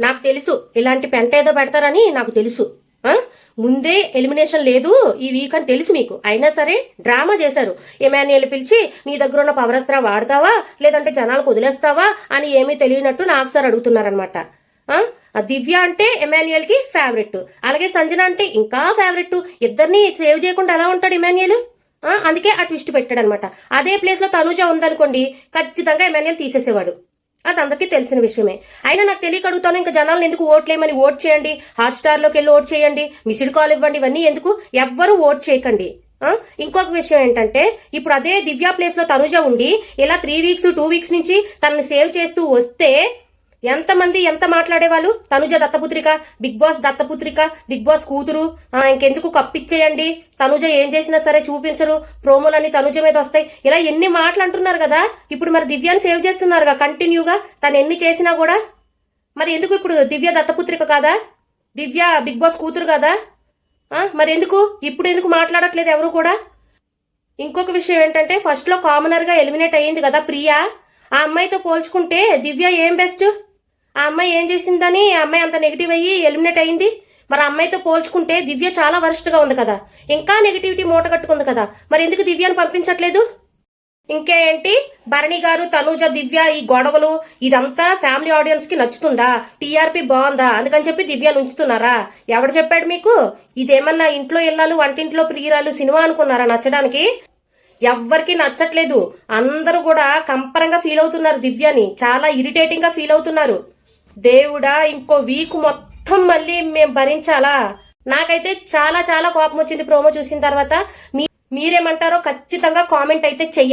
నాకు తెలుసు. ఇలాంటి పెంట ఏదో పెడతారని నాకు తెలుసు. ముందే ఎలిమినేషన్ లేదు. ఈ వీక్ అని తెలుసు మీకు. అయినా సరే డ్రామా చేశారు. ఎమాన్యుయల్ పిలిచి నీ దగ్గర ఉన్న పవరస్త్ర వాడతావా? లేదంటే జనాలకు వదిలేస్తావా? అని ఏమీ తెలియనట్టు నాకు సార్ అడుగుతున్నారనమాట ఆ? దివ్య అంటే ఎమాన్యుయల్కి ఫేవరెట్ అలాగే సంజన అంటే ఇంకా ఫేవరెట్ ఇద్దరిని సేవ్ చేయకుండా ఎలా ఉంటాడు ఎమాన్యుయల్ అందుకే ఆ ట్విస్ట్ పెట్టాడనమాట అదే ప్లేస్లో తనుజ ఉందనుకోండి ఖచ్చితంగా ఎమాన్యుయల్ తీసేసేవాడు. అది అందరికీ తెలిసిన విషయమే. అయినా నాకు తెలియక అడుగుతాను ఇంకా జనాలను ఎందుకు ఓట్లేమని ఓట్ చేయండి? హాట్ స్టార్లోకి వెళ్ళి ఓట్ చేయండి? మిస్డ్ కాల్ ఇవ్వండి? ఇవన్నీ ఎందుకు? ఎవ్వరూ ఓట్ చేయకండి. ఇంకొక విషయం ఏంటంటే ఇప్పుడు అదే దివ్యా ప్లేస్లో తనుజ ఉండి ఇలా త్రీ వీక్స్ టూ వీక్స్ నుంచి తనని సేవ్ చేస్తూ వస్తే ఎంతమంది ఎంత మాట్లాడేవాళ్ళు? తనుజ దత్తపుత్రిక బిగ్ బాస్ దత్తపుత్రిక బిగ్ బాస్ కూతురు. ఇంకెందుకు కప్పిచ్చేయండి? తనుజ ఏం చేసినా సరే చూపించరు. ప్రోమోలన్నీ తనుజ మీద వస్తాయి. ఇలా ఎన్ని మాటలు అంటున్నారు కదా? ఇప్పుడు మరి దివ్యాన్ని సేవ్ చేస్తున్నారుగా కంటిన్యూగా? తను ఎన్ని చేసినా కూడా? మరి ఎందుకు ఇప్పుడు దివ్య దత్తపుత్రిక కాదా? దివ్య బిగ్ బాస్ కూతురు కదా? మరి ఎందుకు? ఇప్పుడు ఎందుకు మాట్లాడట్లేదు ఎవరు కూడా? ఇంకొక విషయం ఏంటంటే ఫస్ట్లో కామనర్గా ఎలిమినేట్ అయ్యింది కదా ప్రియా. ఆ అమ్మాయితో పోల్చుకుంటే దివ్య ఏం బెస్ట్ ఆ అమ్మాయి ఏం చేసిందని? ఆ అమ్మాయి అంత నెగిటివ్ అయ్యి ఎలిమినేట్ అయింది. మరి అమ్మాయితో పోల్చుకుంటే దివ్య చాలా వరస్ట్గా ఉంది కదా. ఇంకా నెగిటివిటీ మూట కట్టుకుంది కదా. మరి ఎందుకు దివ్యాని పంపించట్లేదు? ఇంకేంటి భరణి గారు తనూజ దివ్య ఈ గొడవలు ఇదంతా ఫ్యామిలీ ఆడియన్స్కి నచ్చుతుందా? టీఆర్పీ బాగుందా? అందుకని చెప్పి దివ్యను ఉంచుతున్నారా? ఎవడు చెప్పాడు మీకు? ఇదేమన్నా ఇంట్లో ఇళ్ళాలు వంటింట్లో ప్రియురాలు సినిమా అనుకున్నారా నచ్చడానికి? ఎవ్వరికి నచ్చట్లేదు. అందరూ కూడా కంపరంగా ఫీల్ అవుతున్నారు దివ్యని. చాలా ఇరిటేటింగ్గా ఫీల్ అవుతున్నారు. దేవుడా ఇంకో వీక్ మొత్తం మళ్ళీ మేము భరించాలా? నాకైతే చాలా చాలా కోపం వచ్చింది ప్రోమో చూసిన తర్వాత. మీ మీరేమంటారో ఖచ్చితంగా కామెంట్ అయితే చెయ్యండి.